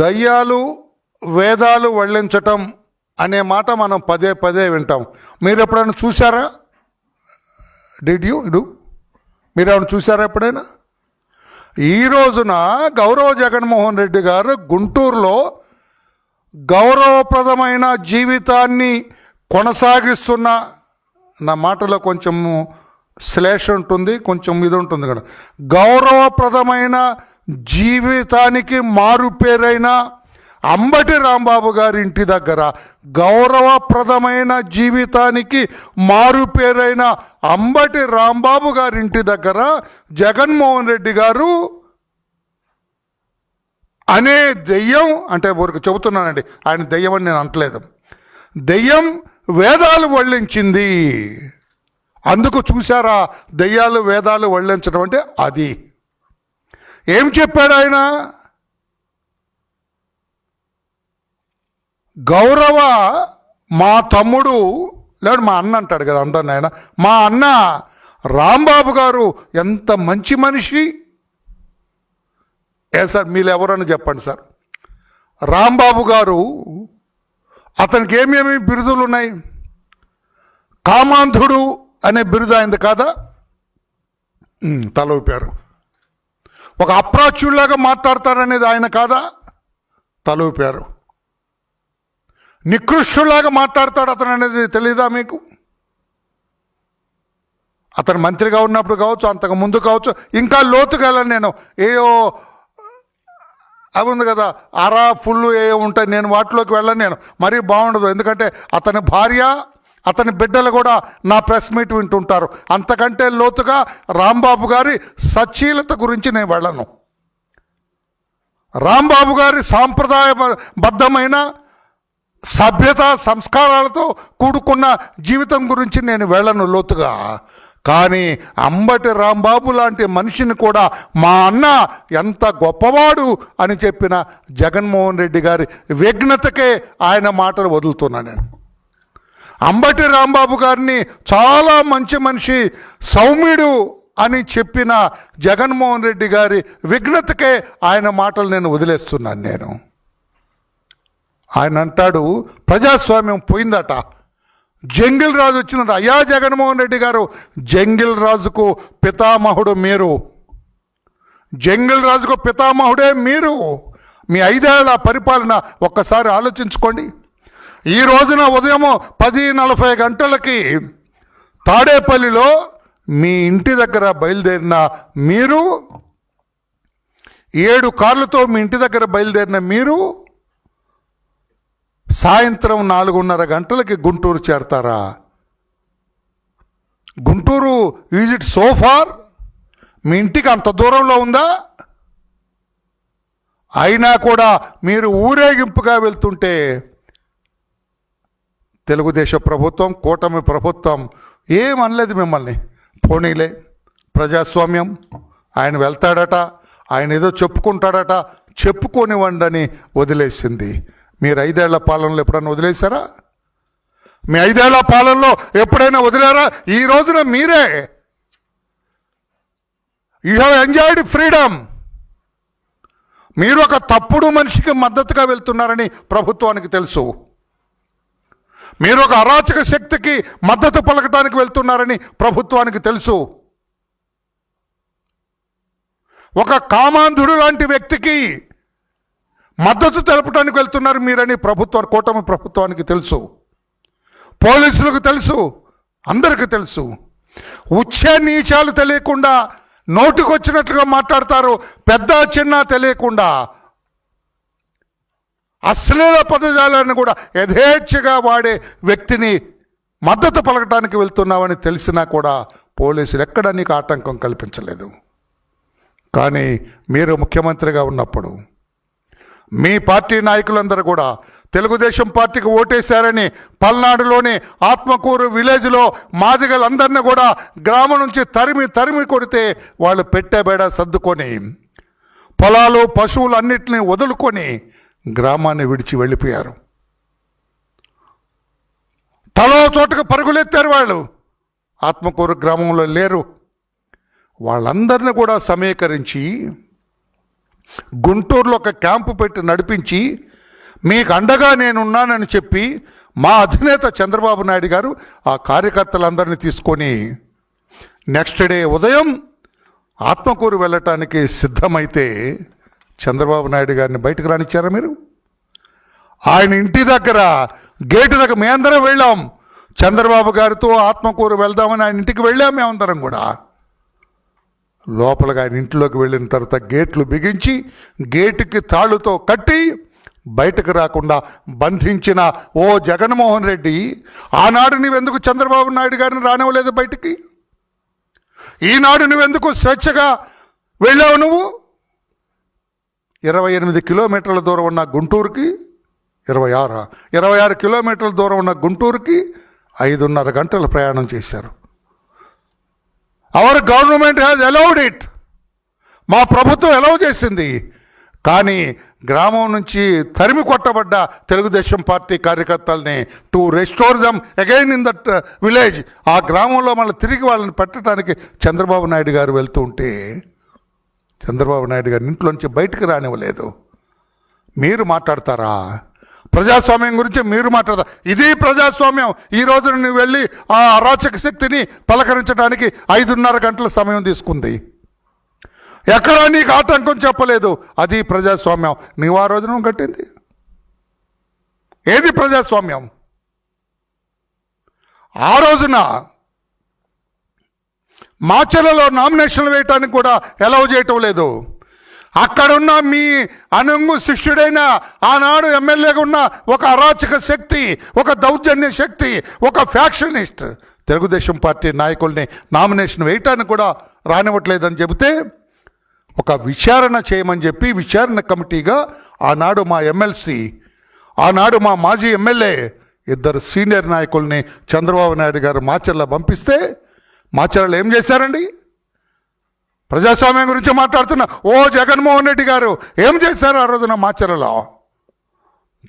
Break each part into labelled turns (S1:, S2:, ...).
S1: దయ్యాలు వేదాలు వల్లించటం అనే మాట మనం పదే పదే వింటాం. మీరు ఎప్పుడైనా చూసారా డిడ్ యూ ఇడు మీరు ఏమైనా చూసారా ఎప్పుడైనా? ఈ రోజున గౌరవ జగన్మోహన్ రెడ్డి గారు గుంటూరులో గౌరవప్రదమైన జీవితాన్ని కొనసాగిస్తున్న నా మాటలో కొంచెం శ్లేష ఉంటుంది కొంచెం ఇది ఉంటుంది కదా. గౌరవప్రదమైన జీవితానికి మారుపేరైన అంబటి రాంబాబు గారి ఇంటి దగ్గర గౌరవప్రదమైన జీవితానికి మారుపేరైన అంబటి రాంబాబు గారి ఇంటి దగ్గర జగన్మోహన్ రెడ్డి గారు అనే దెయ్యం అంటే ఊరికి చెబుతున్నానండి ఆయన దెయ్యం అని నేను అంటలేదు దెయ్యం వేదాలు వల్లించింది. అందుకు చూసారా దెయ్యాలు వేదాలు వల్లించడం అంటే అది. ఏం చెప్పాడు ఆయన? గౌరవ మా తమ్ముడు లేడు మా అన్న అంటాడు కదా అందరిని ఆయన మా అన్న రాంబాబు గారు ఎంత మంచి మనిషి. ఏ సార్ మీరు ఎవరని చెప్పండి సార్? రాంబాబు గారు అతనికి ఏమేమి బిరుదులు ఉన్నాయి? కామాంధుడు అనే బిరుదు అయింది కాదా? తల ఊపారు. ఒక అప్రాచ్యుల్లాగా మాట్లాడతారనేది ఆయన కాదా? తలూపారు. నికృష్టులాగా మాట్లాడతాడు అతను అనేది తెలీదా మీకు? అతను మంత్రిగా ఉన్నప్పుడు కావచ్చు అంతకు ముందు కావచ్చు ఇంకా లోతుగా వెళ్ళను నేను ఏయో అవి ఉంది కదా అరా ఫుల్ ఏ ఉంటాయి నేను వాటిలోకి వెళ్ళను నేను. మరీ బాగుండదు. ఎందుకంటే అతని భార్య అతని బిడ్డలు కూడా నా ప్రెస్ మీట్ వింటుంటారు. అంతకంటే లోతుగా రాంబాబు గారి సచ్చీలత గురించి నేను వెళ్ళను. రాంబాబు గారి సాంప్రదాయబద్ధమైన సభ్యత సంస్కారాలతో కూడుకున్న జీవితం గురించి నేను వెళ్ళను లోతుగా. కానీ అంబటి రాంబాబు లాంటి మనిషిని కూడా మా అన్న ఎంత గొప్పవాడు అని చెప్పిన జగన్మోహన్ రెడ్డి గారి విఘ్నతకే ఆయన మాటలు వదులుతున్నా నేను. అంబటి రాంబాబు గారిని చాలా మంచి మనిషి సౌమ్యుడు అని చెప్పిన జగన్మోహన్ రెడ్డి గారి విఘ్నతకే ఆయన మాటలు నేను వదిలేస్తున్నాను నేను. ఆయన అంటాడు ప్రజాస్వామ్యం పోయిందట. జంగిల్ రాజు వచ్చిందట. అయ్యా జగన్మోహన్ రెడ్డి గారు జంగిల్ రాజుకు పితామహుడు మీరు. జంగిల్ రాజుకు పితామహుడే మీరు. మీ ఐదేళ్ళ పరిపాలన ఒక్కసారి ఆలోచించుకోండి. ఈ రోజున ఉదయం పది నలభై గంటలకి తాడేపల్లిలో మీ ఇంటి దగ్గర బయలుదేరిన మీరు ఏడు కార్లతో మీ ఇంటి దగ్గర బయలుదేరిన మీరు సాయంత్రం నాలుగున్నర గంటలకి Guntur చేరతారా? Guntur is it so far మీ ఇంటికి అంత దూరంలో ఉందా? అయినా కూడా మీరు ఊరేగింపుగా వెళ్తుంటే తెలుగుదేశం ప్రభుత్వం కూటమి ప్రభుత్వం ఏమనలేదు మిమ్మల్ని. పోనీలే ప్రజాస్వామ్యం ఆయన వెళ్తాడట ఆయన ఏదో చెప్పుకుంటాడట చెప్పుకోనివ్వండి అని వదిలేసింది. మీరు ఐదేళ్ళ పాలనలో ఎప్పుడైనా వదిలేశారా? మీ ఐదేళ్ళ పాలనలో ఎప్పుడైనా వదిలేరా? ఈ రోజున మీరే. యూ హ్యావ్ ఎంజాయిడ్ ఫ్రీడమ్ మీరు ఒక తప్పుడు మనిషికి మద్దతుగా వెళ్తున్నారని ప్రభుత్వానికి తెలుసు. మీరు ఒక అరాచక శక్తికి మద్దతు పలకటానికి వెళ్తున్నారని ప్రభుత్వానికి తెలుసు. ఒక కామాంధుడు లాంటి వ్యక్తికి మద్దతు తెలపడానికి వెళ్తున్నారు మీరని ప్రభుత్వ కూటమి ప్రభుత్వానికి తెలుసు. పోలీసులకు తెలుసు. అందరికీ తెలుసు. ఉచ్చ నీచాలు తెలియకుండా నోటికొచ్చినట్లుగా మాట్లాడతారు. పెద్ద చిన్న తెలియకుండా అశ్లీల పదజాలాన్ని కూడా యథేచ్ఛగా వాడే వ్యక్తిని మద్దతు పలకటానికి వెళ్తున్నామని తెలిసినా కూడా పోలీసులు ఎక్కడ నీకు ఆటంకం కల్పించలేదు. కానీ మీరు ముఖ్యమంత్రిగా ఉన్నప్పుడు మీ పార్టీ నాయకులందరూ కూడా తెలుగుదేశం పార్టీకి ఓటేశారని పల్నాడులోని ఆత్మకూరు విలేజ్లో మాదిగలందరినీ కూడా గ్రామం నుంచి తరిమి తరిమి కొడితే వాళ్ళు పెట్టే బేడ సర్దుకొని పొలాలు పశువులు అన్నిటిని వదులుకొని గ్రామాన్ని విడిచి వెళ్ళిపోయారు. తలో చోటకు పరుగులెత్తారు వాళ్ళు. ఆత్మకూరు గ్రామంలో లేరు. వాళ్ళందరిని కూడా సమీకరించి గుంటూరులో ఒక క్యాంపు పెట్టి నడిపించి మీకు అండగా నేనున్నానని చెప్పి మా అధినేత చంద్రబాబు నాయుడు గారు ఆ కార్యకర్తలందరినీ తీసుకొని నెక్స్ట్ డే ఉదయం ఆత్మకూరు వెళ్ళటానికి సిద్ధమైతే చంద్రబాబు నాయుడు గారిని బయటకు రానిచ్చారా మీరు? ఆయన ఇంటి దగ్గర గేటు దగ్గర మేమందరం వెళ్ళాం. చంద్రబాబు గారితో ఆత్మకూరు వెళ్దామని ఆయన ఇంటికి వెళ్ళాం మేమందరం కూడా. లోపలగా ఆయన ఇంట్లోకి వెళ్ళిన తర్వాత గేట్లు బిగించి గేటుకి తాళ్ళుతో కట్టి బయటకు రాకుండా బంధించిన ఓ జగన్మోహన్ రెడ్డి ఆనాడు నువ్వెందుకు చంద్రబాబు నాయుడు గారిని రానివ్వలేదు బయటికి? ఈనాడు నువ్వెందుకు స్వేచ్ఛగా వెళ్ళావు నువ్వు? ఇరవై ఎనిమిది కిలోమీటర్ల దూరం ఉన్న గుంటూరుకి ఇరవై ఆరు ఇరవై ఆరు కిలోమీటర్ల దూరం ఉన్న గుంటూరుకి ఐదున్నర గంటల ప్రయాణం చేశారు. Our government has allowed it మా ప్రభుత్వం ఎలవ్ చేసింది. కానీ గ్రామం నుంచి తరిమి కొట్టబడ్డ తెలుగుదేశం పార్టీ కార్యకర్తల్ని to restore them again in that village ఆ గ్రామంలో మళ్ళీ తిరిగి వాళ్ళని పెట్టడానికి చంద్రబాబు నాయుడు గారు వెళ్తూ ఉంటే చంద్రబాబు నాయుడు గారి ఇంట్లోంచి బయటకు రానివ్వలేదు. మీరు మాట్లాడతారా? ప్రజాస్వామ్యం గురించి మీరు మాట్లాడతారు ఇది ప్రజాస్వామ్యం. ఈ రోజున నువ్వు వెళ్ళి ఆ అరాచక శక్తిని పలకరించడానికి ఐదున్నర గంటల సమయం తీసుకుంది. ఎక్కడా నీకు ఆటంకం చెప్పలేదు. అది ప్రజాస్వామ్యం. నీవు ఆ రోజున కట్టింది. ఏది ప్రజాస్వామ్యం? ఆ రోజున మాచర్లలో నామినేషన్లు వేయటానికి కూడా ఎలవ్ చేయటం లేదు. అక్కడున్న మీ అనుంగు శిష్యుడైన ఆనాడు ఎమ్మెల్యేగా ఉన్న ఒక అరాచక శక్తి ఒక దౌర్జన్య శక్తి ఒక ఫ్యాక్షనిస్ట్ తెలుగుదేశం పార్టీ నాయకుల్ని నామినేషన్ వేయటానికి కూడా రానివ్వట్లేదని చెబితే ఒక విచారణ చేయమని చెప్పి విచారణ కమిటీగా ఆనాడు మా ఎమ్మెల్సీ ఆనాడు మా మాజీ ఎమ్మెల్యే ఇద్దరు సీనియర్ నాయకుల్ని చంద్రబాబు నాయుడు గారు మాచర్ల పంపిస్తే మాచర్లలో ఏం చేశారండి? ప్రజాస్వామ్యం గురించి మాట్లాడుతున్న ఓ జగన్మోహన్ రెడ్డి గారు ఏం చేశారు ఆ రోజున మాచర్లలో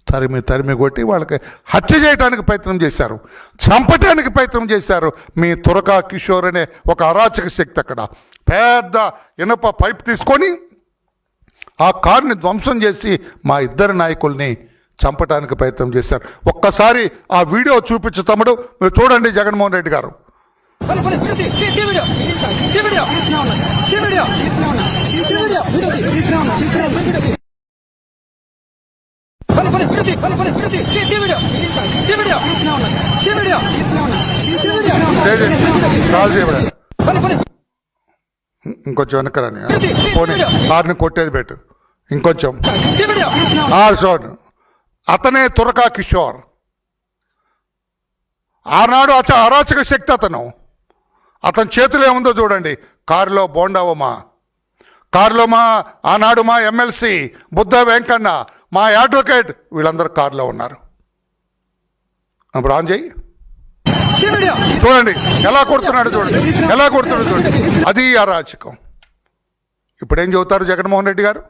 S1: తరిమి తరిమి కొట్టి వాళ్ళకి హత్య చేయడానికి ప్రయత్నం చేశారు. చంపటానికి ప్రయత్నం చేశారు. మీ తురకా కిషోర్ అనే ఒక అరాచక శక్తి అక్కడ. పెద్ద ఇనుప పైప్ తీసుకొని ఆ కారుని ధ్వంసం చేసి మా ఇద్దరు నాయకుల్ని చంపటానికి ప్రయత్నం చేశారు. ఒక్కసారి ఆ వీడియో చూపించు తమ్ముడు. మీరు చూడండి జగన్మోహన్ రెడ్డి గారు. ఇంకొంచెం వెనకరాని. పోనీ కారుని కొట్టేది పెట్టు. ఇంకొంచెం. అతనే తురకా కిషోర్. ఆనాడు అచ అరాచక శక్తి అతను. అతని చేతిలో ఏముందో చూడండి. కారులో బోండావమ్మా. కారులో మా ఆనాడు మా ఎమ్మెల్సీ బుద్ధ వెంకన్న మా అడ్వకేట్ వీళ్ళందరూ కారులో ఉన్నారు. అప్పుడు ఆన్ చేయి. చూడండి ఎలా కొడుతున్నాడు చూడండి ఎలా కొడుతున్నాడు చూడండి. అది అరాచకం. ఇప్పుడు ఏం చెబుతారు జగన్మోహన్ రెడ్డి గారు?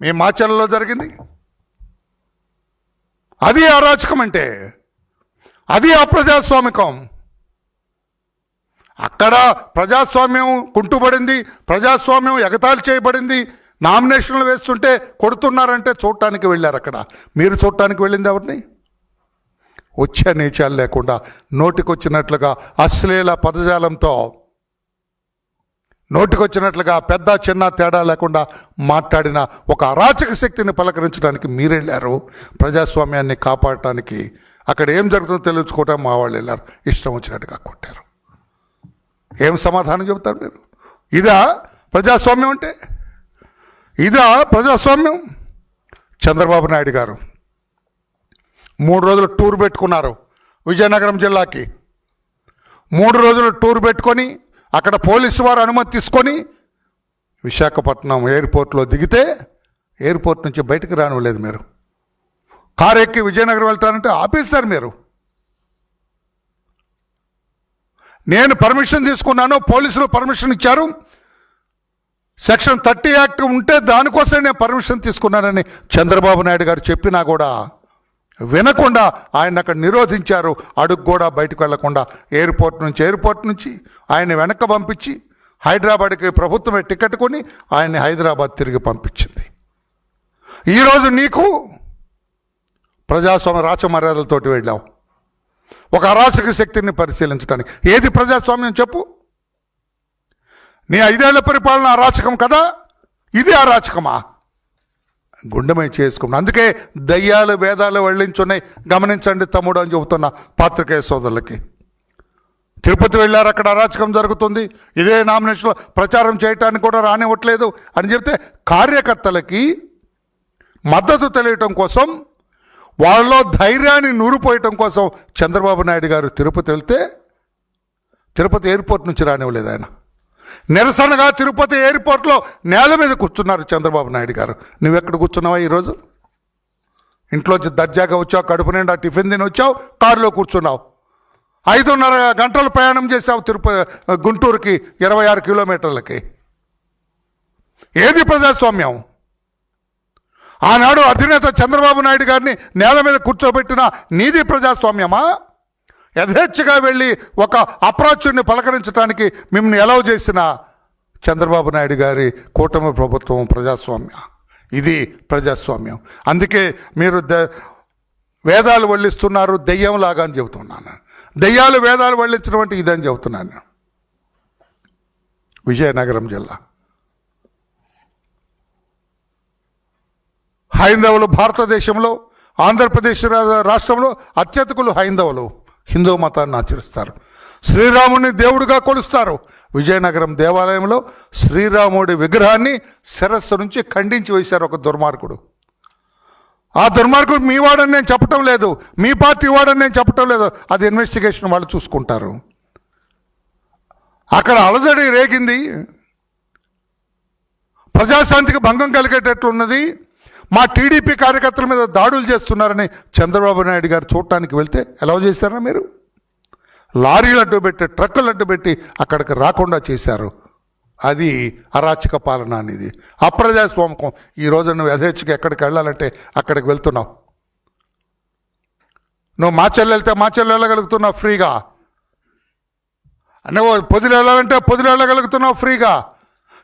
S1: మీ మాచర్లలో జరిగింది? అది అరాచకం అంటే అది అప్రజాస్వామికం. అక్కడ ప్రజాస్వామ్యం కుంటుపడింది ప్రజాస్వామ్యం ఎగతాళి చేయబడింది. నామినేషన్లు వేస్తుంటే కొడుతున్నారంటే చూడటానికి వెళ్ళారు అక్కడ. మీరు చూడటానికి వెళ్ళింది ఎవరిని? వచ్చే నీచాలు లేకుండా నోటికొచ్చినట్లుగా అశ్లీల పదజాలంతో నోటికొచ్చినట్లుగా పెద్ద చిన్న తేడా లేకుండా మాట్లాడిన ఒక అరాచక శక్తిని పలకరించడానికి మీరెళ్ళారు. ప్రజాస్వామ్యాన్ని కాపాడటానికి అక్కడ ఏం జరుగుతుందో తెలుసుకోవటం మా వాళ్ళు వెళ్ళారు. ఇష్టం వచ్చినట్టుగా కొట్టారు. ఏం సమాధానం చెబుతారు మీరు? ఇదా ప్రజాస్వామ్యం అంటే? ఇదా ప్రజాస్వామ్యం? చంద్రబాబు నాయుడు గారు మూడు రోజులు టూర్ పెట్టుకున్నారు విజయనగరం జిల్లాకి. మూడు రోజులు టూర్ పెట్టుకొని అక్కడ పోలీసు వారు అనుమతి తీసుకొని విశాఖపట్నం ఎయిర్పోర్ట్లో దిగితే ఎయిర్పోర్ట్ నుంచి బయటకు రానివ్వలేదు మీరు. కారు ఎక్కి విజయనగరం వెళ్తానంటే ఆపేశారు మీరు. నేను పర్మిషన్ తీసుకున్నాను పోలీసులు పర్మిషన్ ఇచ్చారు. సెక్షన్ థర్టీ యాక్ట్ ఉంటే దానికోసమే నేను పర్మిషన్ తీసుకున్నానని చంద్రబాబు నాయుడు గారు చెప్పినా కూడా వినకుండా ఆయన అక్కడ నిరోధించారు. అడుగు కూడా బయటకు వెళ్ళకుండా ఎయిర్పోర్ట్ నుంచి ఎయిర్పోర్ట్ నుంచి ఆయన వెనక్కి పంపించి హైదరాబాద్కి ప్రభుత్వమే టికెట్ కొని ఆయన్ని హైదరాబాద్ తిరిగి పంపించింది. ఈరోజు నీకు ప్రజాస్వామ్య రాచమర్యాదలతోటి వెళ్ళావు. ఒక అరాచక శక్తిని పరిశీలించడానికి ఏది ప్రజాస్వామ్యం చెప్పు? నీ ఐదేళ్ళ పరిపాలన అరాచకం కదా? ఇది అరాచకమా? గుండెమై చేసుకున్నాను అందుకే దయ్యాలు వేదాలు వెళ్ళించున్నాయి గమనించండి తమ్ముడు అని చెబుతున్న పాత్రికేయ సోదరులకి. తిరుపతి వెళ్ళారు అక్కడ అరాచకం జరుగుతుంది. ఇదే నామినేషన్లో ప్రచారం చేయటానికి కూడా రానివ్వట్లేదు అని చెప్తే కార్యకర్తలకి మద్దతు తెలియటం కోసం వాళ్ళలో ధైర్యాన్ని నూరిపోయటం కోసం చంద్రబాబు నాయుడు గారు తిరుపతి వెళ్తే తిరుపతి ఎయిర్పోర్ట్ నుంచి రానివ్వలేదు ఆయన. నిరసనగా తిరుపతి ఎయిర్పోర్ట్లో నేల మీద కూర్చున్నారు చంద్రబాబు నాయుడు గారు. నువ్వెక్కడ కూర్చున్నావా ఈరోజు? ఇంట్లోంచి దర్జాగా వచ్చావు కడుపు నిండా టిఫిన్ తిని వచ్చావు కారులో కూర్చున్నావు. ఐదున్నర గంటలు ప్రయాణం చేసావు తిరుపతి గుంటూరుకి ఇరవై ఆరు కిలోమీటర్లకి. ఏది ప్రజాస్వామ్యం? ఆనాడు అధినేత చంద్రబాబు నాయుడు గారిని నేల మీద కూర్చోబెట్టిన నీది ప్రజాస్వామ్యమా? యథేచ్ఛగా వెళ్ళి ఒక అప్రాచుడిని పలకరించడానికి మిమ్మల్ని ఎలవ్ చేసిన చంద్రబాబు నాయుడు గారి కూటమి ప్రభుత్వం ప్రజాస్వామ్య. ఇది ప్రజాస్వామ్యం. అందుకే మీరు ద వేదాలు వల్లిస్తున్నారు దెయ్యంలాగా అని చెబుతున్నాను. దెయ్యాలు వేదాలు వల్లించడం అంటే ఇదని చెబుతున్నాను విజయనగరం జిల్లా. హైందవులు భారతదేశంలో ఆంధ్రప్రదేశ్ రాష్ట్రంలో అత్యధికులు హైందవులు. హిందూ మతాన్ని ఆచరిస్తారు. శ్రీరాముని దేవుడిగా కొలుస్తారు. విజయనగరం దేవాలయంలో శ్రీరాముడి విగ్రహాన్ని శిరస్సు నుంచి ఖండించి వేశారు ఒక దుర్మార్గుడు. ఆ దుర్మార్గుడు మీ వాడని నేను చెప్పటం లేదు. మీ పార్టీ వాడని నేను చెప్పటం లేదు. అది ఇన్వెస్టిగేషన్ వాళ్ళు చూసుకుంటారు. అక్కడ అలజడి రేగింది. ప్రజాశాంతికి భంగం కలిగేటట్లున్నది. మా టీడీపీ కార్యకర్తల మీద దాడులు చేస్తున్నారని చంద్రబాబు నాయుడు గారు చూడటానికి వెళ్తే ఎలా చేశారా మీరు? లారీలు అడ్డుపెట్టి ట్రక్కులు అడ్డుపెట్టి అక్కడికి రాకుండా చేశారు. అది అరాచక పాలన అనేది. అప్రజాస్వామికం ఈ రోజు నువ్వు యథేచ్ఛగా ఎక్కడికి వెళ్ళాలంటే అక్కడికి వెళ్తున్నావు. నువ్వు మాచెల్లి వెళ్తే మాచెల్లి వెళ్ళగలుగుతున్నావు ఫ్రీగా. నువ్వు పొదిలు వెళ్ళాలంటే పొదిలి వెళ్ళగలుగుతున్నావు ఫ్రీగా.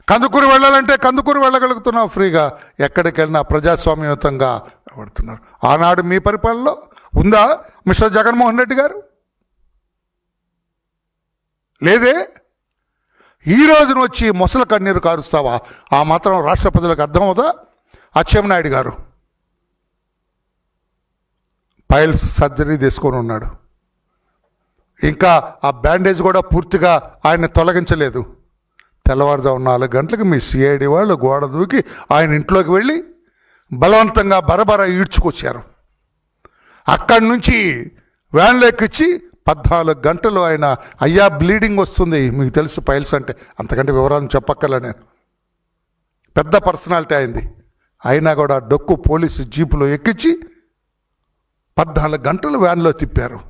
S1: కందుకూరు వెళ్ళాలంటే కందుకూరు వెళ్ళగలుగుతున్నావు ఫ్రీగా. ఎక్కడికి వెళ్ళినా ప్రజాస్వామ్యయుతంగా పడుతున్నారు ఆనాడు మీ పరిపాలనలో ఉందా మిస్టర్ జగన్మోహన్ రెడ్డి గారు? లేదే? ఈ రోజున వచ్చి మొసల కన్నీరు కారుస్తావా? ఆ మాత్రం రాష్ట్ర ప్రజలకు అర్థమవుతా అచ్చెంనాయుడు గారు. పైల్స్ సర్జరీ తీసుకొని ఉన్నాడు. ఇంకా ఆ బ్యాండేజ్ కూడా పూర్తిగా ఆయన తొలగించలేదు. తెల్లవారుజాము నాలుగు గంటలకు మీ సిఐడి వాళ్ళు గోడ దూకి ఆయన ఇంట్లోకి వెళ్ళి బలవంతంగా బరబర ఈడ్చుకొచ్చారు. అక్కడి నుంచి వ్యాన్లో ఎక్కించి పద్నాలుగు గంటలు ఆయన అయ్యా బ్లీడింగ్ వస్తుంది మీకు తెలుసు పైల్స్ అంటే. అంతకంటే వివరాలు చెప్పక్కర్లే నేను. పెద్ద పర్సనాలిటీ అయింది. అయినా కూడా డొక్కు పోలీసు జీపులో ఎక్కించి పద్నాలుగు గంటలు వ్యాన్లో తిప్పారు.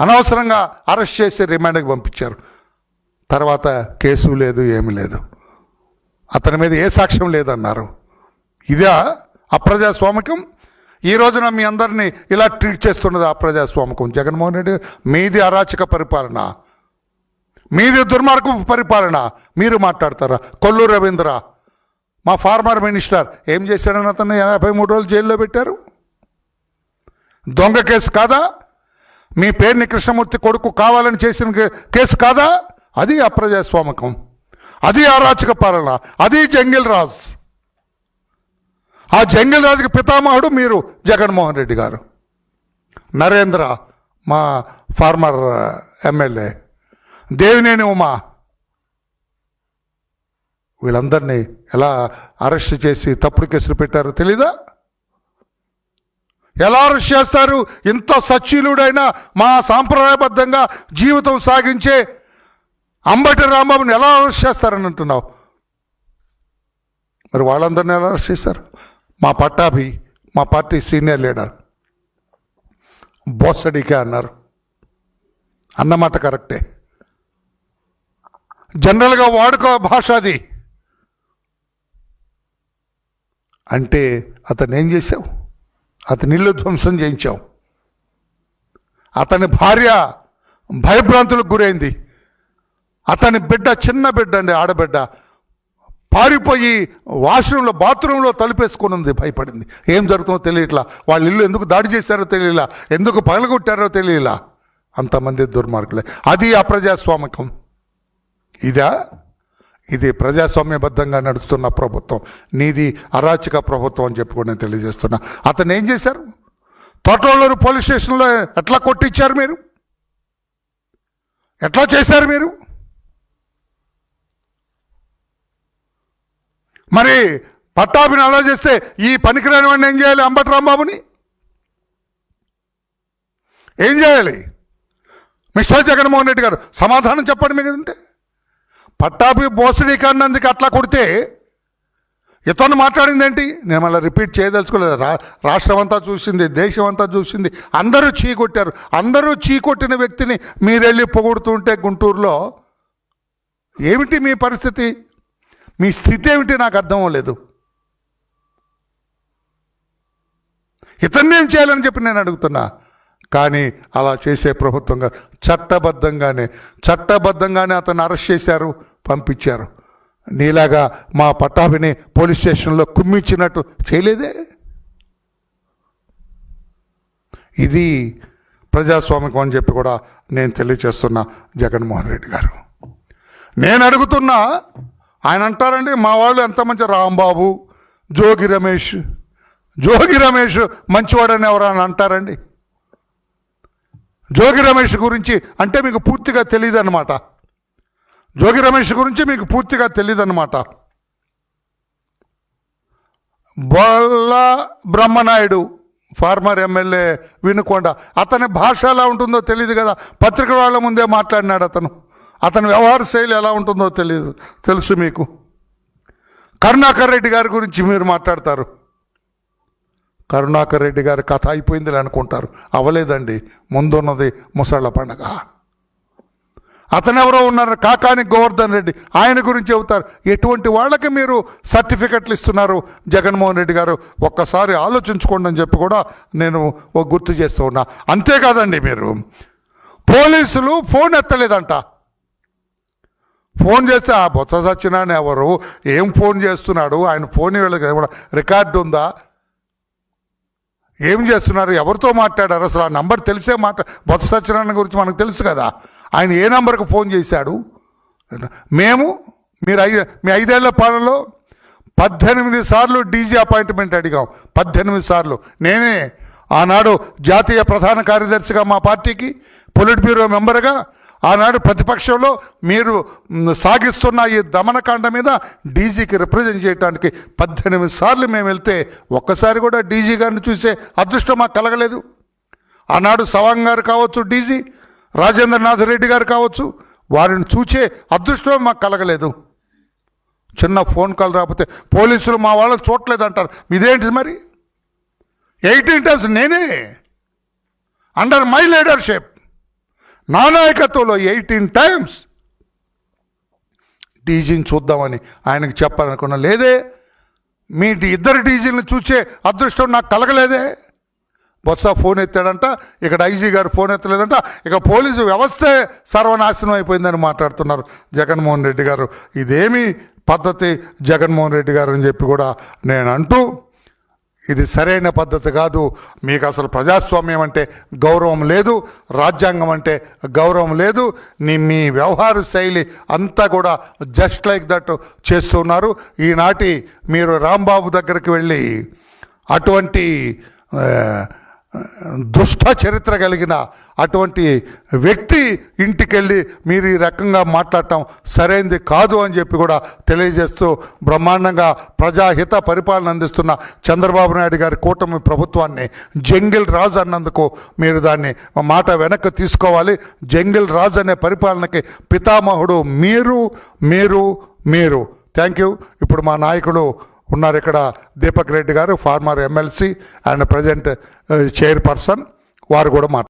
S1: అనవసరంగా అరెస్ట్ చేసి రిమాండ్కి పంపించారు. తర్వాత కేసు లేదు ఏమీ లేదు. అతని మీద ఏ సాక్ష్యం లేదన్నారు. ఇదే అప్రజాస్వామికం ఈ రోజున మీ అందరినీ ఇలా ట్రీట్ చేస్తున్నది అప్రజాస్వామికం జగన్మోహన్ రెడ్డి మీది అరాచక పరిపాలన. మీది దుర్మార్గపు పరిపాలన. మీరు మాట్లాడతారా? కొల్లు రవీంద్ర మా ఫార్మర్ మినిస్టర్ ఏం చేశాడని అతను యాభై మూడు రోజులు జైల్లో పెట్టారు? దొంగ కేసు కాదా? మీ పేరుని కృష్ణమూర్తి కొడుకు కావాలని చేసిన కేసు కాదా? అది అప్రజాస్వామకం. అది అరాచక పాలన. అది జంగిల్ రాజ్. ఆ జంగిల్ రాజుకి పితామహుడు మీరు జగన్మోహన్ రెడ్డి గారు. నరేంద్ర మా ఫార్మర్ ఎమ్మెల్యే. దేవినేని ఉమా. వీళ్ళందరినీ ఎలా అరెస్ట్ చేసి తప్పుడు కేసులు పెట్టారో తెలీదా? ఎలా అరెస్ట్ చేస్తారు? ఇంత సచ్చీలుడైన మా సాంప్రదాయబద్ధంగా జీవితం సాగించే అంబటి రాంబాబుని ఎలా అరెస్ట్ చేస్తారని అంటున్నావు? మరి వాళ్ళందరినీ ఎలా అరెస్ట్ చేశారు? మా పట్టాభి మా పార్టీ సీనియర్ లీడర్. బోసడికే అన్నారు. అన్నమాట కరెక్టే. జనరల్గా వాడుకో భాష అది. అంటే అతను ఏం చేశావు? అతని ఇల్లు ధ్వంసం చేయించావు. అతని భార్య భయభ్రాంతులకు గురైంది. అతని బిడ్డ చిన్న బిడ్డ అండి ఆడబిడ్డ. పారిపోయి వాష్రూమ్లో బాత్రూంలో తలుపేసుకొని ఉంది భయపడింది. ఏం జరుగుతుందో తెలియట్లా? వాళ్ళ ఇల్లు ఎందుకు దాడి చేశారో తెలియలా ఎందుకు పగలగొట్టారో తెలియలా అంతమంది దుర్మార్గులే. అది అప్రజాస్వామికం ఇదా? ఇది ప్రజాస్వామ్యబద్ధంగా నడుస్తున్న ప్రభుత్వం. నీది అరాచక ప్రభుత్వం అని చెప్పి కూడా నేను తెలియజేస్తున్నా. అతను ఏం చేశారు? తోటలోని పోలీస్ స్టేషన్లో ఎట్లా కొట్టించారు మీరు? ఎట్లా చేశారు మీరు? మరి పట్టాభిని అలా చేస్తే ఈ పనికిరాని వాడిని ఏం చేయాలి అంబటి రాంబాబుని? ఏం చేయాలి? మిస్టర్ జగన్మోహన్ రెడ్డి గారు సమాధానం చెప్పండి మీకు ఉంటే పట్టాభి బోసడి కన్నందుకు అట్లా కొడితే ఇతను మాట్లాడింది ఏంటి? నేను మళ్ళీ రిపీట్ చేయదలుచుకోలేదు. రా రాష్ట్రం అంతా చూసింది దేశం అంతా చూసింది. అందరూ చీకొట్టారు అందరూ చీకొట్టిన వ్యక్తిని మీరెళ్ళి పొగుడుతుంటే గుంటూరులో ఏమిటి మీ పరిస్థితి? మీ స్థితి ఏమిటి నాకు అర్థం లేదు ఇతన్ని ఏం చేయాలని చెప్పి నేను అడుగుతున్నా. కానీ అలా చేసే ప్రభుత్వంగా చట్టబద్ధంగానే చట్టబద్ధంగానే అతను అరెస్ట్ చేశారు పంపించారు. నీలాగా మా పట్టాభిని పోలీస్ స్టేషన్లో కుమ్మిచ్చినట్టు చేయలేదే? ఇది ప్రజాస్వామికం అని చెప్పి కూడా నేను తెలియచేస్తున్నా జగన్మోహన్ రెడ్డి గారు. నేను అడుగుతున్నా ఆయన అంటారండి మా వాళ్ళు ఎంత మంచి రాంబాబు జోగి రమేష్. జోగి రమేష్ మంచివాడని ఎవరైనా అంటారండి? జోగి రమేష్ గురించి అంటే మీకు పూర్తిగా తెలియదు అనమాట జోగి రమేష్ గురించి మీకు పూర్తిగా తెలియదన్నమాట బొల్ల బ్రహ్మనాయుడు ఫార్మర్ ఎమ్మెల్యే వినుకొండ అతని భాష ఎలా ఉంటుందో తెలియదు కదా. పత్రిక వాళ్ళ ముందే మాట్లాడినాడు అతను. అతని వ్యవహార శైలి ఎలా ఉంటుందో తెలియదు తెలుసు మీకు. కరుణాకర్ రెడ్డి గారి గురించి మీరు మాట్లాడతారు. కరుణాకర్ రెడ్డి గారి కథ అయిపోయింది అనుకుంటారు. అవలేదండి ముందున్నది ముసళ్ళ పండగ. అతను ఎవరో ఉన్నారు? కాకాని గోవర్ధన్ రెడ్డి. ఆయన గురించి చెబుతారు. ఎటువంటి వాళ్ళకి మీరు సర్టిఫికెట్లు ఇస్తున్నారు? జగన్మోహన్ రెడ్డి గారు ఒక్కసారి ఆలోచించుకోండి అని చెప్పి కూడా నేను ఒక గుర్తు చేస్తూ ఉన్నా. అంతేకాదండి మీరు. పోలీసులు ఫోన్ ఎత్తలేదంట. ఫోన్ చేస్తే ఆ బొత్స సత్యనారాయణ ఎవరు? ఏం ఫోన్ చేస్తున్నాడు? ఆయన ఫోన్ వీళ్ళకి ఏమైనా రికార్డు ఉందా? ఏం చేస్తున్నారు? ఎవరితో మాట్లాడారు? అసలు ఆ నంబర్ తెలిసే మాట బొత్స సత్యనారాయణ గురించి మనకు తెలుసు కదా. ఆయన ఏ నంబర్కి ఫోన్ చేశాడు? మేము మీరు ఐదు మీ ఐదేళ్ళ పాలనలో పద్దెనిమిది సార్లు డీజీ అపాయింట్మెంట్ అడిగాం. పద్దెనిమిది సార్లు. నేనే ఆనాడు జాతీయ ప్రధాన కార్యదర్శిగా మా పార్టీకి పొలిట్ బ్యూరో మెంబర్గా ఆనాడు ప్రతిపక్షంలో మీరు సాగిస్తున్న ఈ దమనకాండ మీద డీజీకి రిప్రజెంట్ చేయడానికి పద్దెనిమిది సార్లు మేము వెళ్తే ఒక్కసారి కూడా డీజీ గారిని చూసే అదృష్టం మాకు కలగలేదు. ఆనాడు సవాంగ్ గారు కావచ్చు డీజీ రాజేంద్రనాథ్ రెడ్డి గారు కావచ్చు వారిని చూచే అదృష్టం మాకు కలగలేదు. చిన్న ఫోన్ కాల్ రాకపోతే పోలీసులు మా వాళ్ళని చూడలేదు అంటారు ఇదేంటి మరి? ఎయిటీన్ టైమ్స్ నేనే. Under my leadership. నా నాయకత్వంలో ఎయిటీన్ టైమ్స్. డీజీని చూద్దామని ఆయనకు చెప్పాలనుకున్నా లేదే మీ ఇద్దరు డీజీలను చూసే అదృష్టం నాకు కలగలేదే. బొత్స ఫోన్ ఎత్తాడంట ఇక్కడ ఐజీ గారు ఫోన్ ఎత్తలేదంట ఇక పోలీసు వ్యవస్థే సర్వనాశనం అయిపోయిందని మాట్లాడుతున్నారు జగన్మోహన్ రెడ్డి గారు. ఇదేమి పద్ధతి జగన్మోహన్ రెడ్డి గారు అని చెప్పి కూడా నేను అంటూ ఇది సరైన పద్ధతి కాదు. మీకు అసలు ప్రజాస్వామ్యం అంటే గౌరవం లేదు రాజ్యాంగం అంటే గౌరవం లేదు. నీ మీ వ్యవహార శైలి అంతా కూడా జస్ట్ లైక్ దట్ చేస్తున్నారు. ఈనాటి మీరు రాంబాబు దగ్గరికి వెళ్ళి అటువంటి దుష్ట చరిత్ర కలిగిన అటువంటి వ్యక్తి ఇంటికెళ్ళి మీరు ఈ రకంగా మాట్లాడటం సరైనది కాదు అని చెప్పి కూడా తెలియజేస్తూ బ్రహ్మాండంగా ప్రజాహిత పరిపాలన అందిస్తున్న చంద్రబాబు నాయుడు గారి కూటమి ప్రభుత్వాన్ని జంగిల్ రాజు అన్నందుకు మీరు దాన్ని మాట వెనక్కి తీసుకోవాలి. జంగిల్ రాజు అనే పరిపాలనకి పితామహుడు మీరు మీరు మీరు. థ్యాంక్ యూ ఇప్పుడు మా నాయకుడు ఉన్నారు ఇక్కడ దీపక్ రెడ్డి గారు former MLC and present chairperson వారు కూడా మాట్లాడారు.